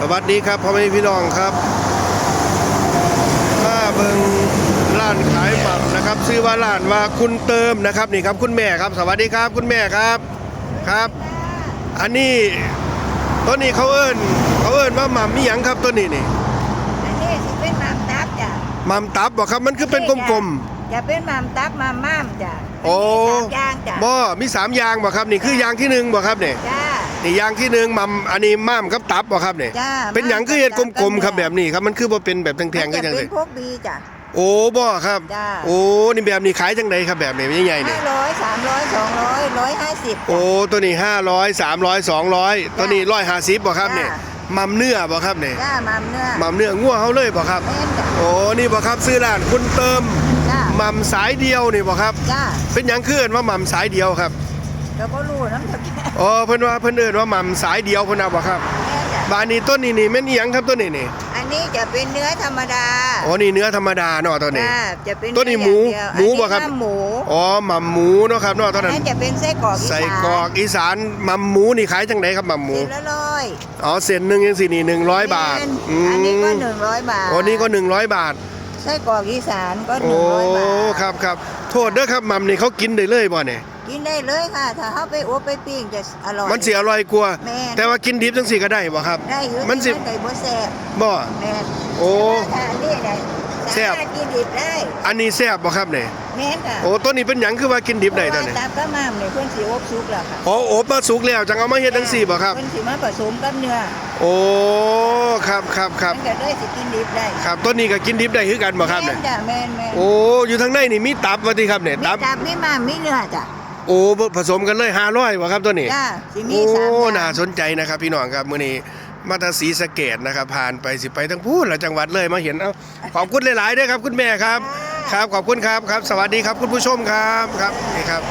สวัสดีครับพ่อแม่พี่น้องครับมาเบิงร้านขายหมักนะครับชื่อว่าร้านว่าคุณเติมนะครับนี่ครับคุณแม่ครับ สวัสดีครับคุณแม่ครับครับ อันนี้ตัวนี้เขาเอิ้นเขาเอิ้นว่าหม่ำมีหยังครับตัวนี้นี่อันนี้สิเป็นมามตับจ้ะหม่ำตับบ่ครับมันคือเป็นกลมจะเป็นมามตับมามม่ามจ้ะๆโอ้นนี้สามอย่างจ้ะบ่มีสามอย่างบ่ครับนี่คืออย่างที่หนึ่งบ่ครับนี่จ้า นี่อย่างที่หนึ่งหม่ำอันนี้ม่ามกับตับบ่ครับนี่จ้าเป็นหยังคือเฮ็ดกลมๆครับแบบนี้ครับมันคือบ่เป็นแบบแท่งๆมัก็นจัจะงเป็ซี่นพวกบีจ้ะ โอ้บ่ครับ จ้า โอ้นี่แบบนี้ขายจังไดครับแบบนี้ใหญ่ๆนี่ห้าร้อยสามร้อยสองร้อยร้อยห้าสิบ โอ้ตัวนี้ 500 300 200 ตัวนี้150บ่ครับนี่จ้ามัมเนื้อบ่ครับนี่จ้ามามเนื้อมัมเนื้องัวเฮาเลยบ่ครับแม่นจ้ะโอ้นี่บ่ครับซื้อร้านคุณเติมจ้ามัมสายเดียวนี่บ่ครับ จ้าเป็นหยังคือเอิ้นว่ามัมสายเดียวครับ เราก็รู้น้ำตาแก่อ๋อเพิ่นว่าเพิ่นเอิ้นว่ามัมสายเดียวเพิ่นน่ะบ่ครับแม่นจ้ะบานนี้ต้นนี้นี่แม่นอีหยังครับต้นนี้นี่อันนี้จะเป็นเนื้อธรรมดาอ๋อนี่เนื้อธรรมดาเนาะตัวนี้จ้าจะเป็นตัวนี้เออย่างหมูเดียวหมูบ่ครับอันนี้หมูอ๋อมัมหมูเนาะครับเนาะตอนนั้น นั่นจะเป็นไส้กรอกอีสานใส่กรอกอีสานมัมหมูนี่ขายจังไดครับมัมหมูชิ้นละร้อยอ๋อเส้นหนึงจังซี่นี่100บาทแม่นอือันนี้ก็มหนึ่งร้อยบาทโอ้นี่ก็100บาท ไส้กรอกอีสานก็หโอ้นึ่งร้อยบาทครับครับโทษเด้อครับมัมนี่เขากินได้เลยบ่เนี่ย กินได้เลยค่ะ ถ้าเขาไปอบไปปิ้งจะอร่อย มันสิอร่อยกว่าแม่น แต่ว่ากินดิบจังซี่ก็ได้บ่ครับ ได้อยู่มันสิไก่บัวแซ่บบ่ แม่นโอ้แต่ว่าถ้านี่ได้แซ่บ สามารถกินดิบได้อันนี้แซ่บบ่ครับเนี่ยแม่นค่ะโอ้ตัวนี้เป็นหยังคือว่ากินดิบได้เพตัวราะนี้ว่าตับก็มามเนี่ยเพื่อนสีอบซุกแล้วค่ะอ๋ออบมาสุกแล้วจังเอามาเฮ็ดจังซี่บ่ครับ เพื่อนสีมาผสมกับเนื้อโอ้ครับครับครับมันก็เลยสิกินดิบได้ครับตัวนี้ก็กินดิบได้คือกันบ่ครับแม่เนี่ยนจ้ะแม่นแม่นโอ้อยู่ทางในนี่มีตับว่าติครับเนี่ยมีตับ ตับมีมามมีเนื้อจ้ะ โอ้ผสมกันเลย500บ่ครับตัวนี้จ้าสิมีโอ้สามอย่าน่างสนใจนะครับ พี่น้องครับมื้อนี้มาตาศรีสะเกดนะครับ ผ่านไปสิไปทั้งพูดละจังหวัดเลยมาเห็นเอ้าขอบคุณหลายๆด้วยครับ คุณแม่ครับ ครับขอบคุณครับครับ สวัสดีครับคุณผู้ชมครับครับนี่ครับ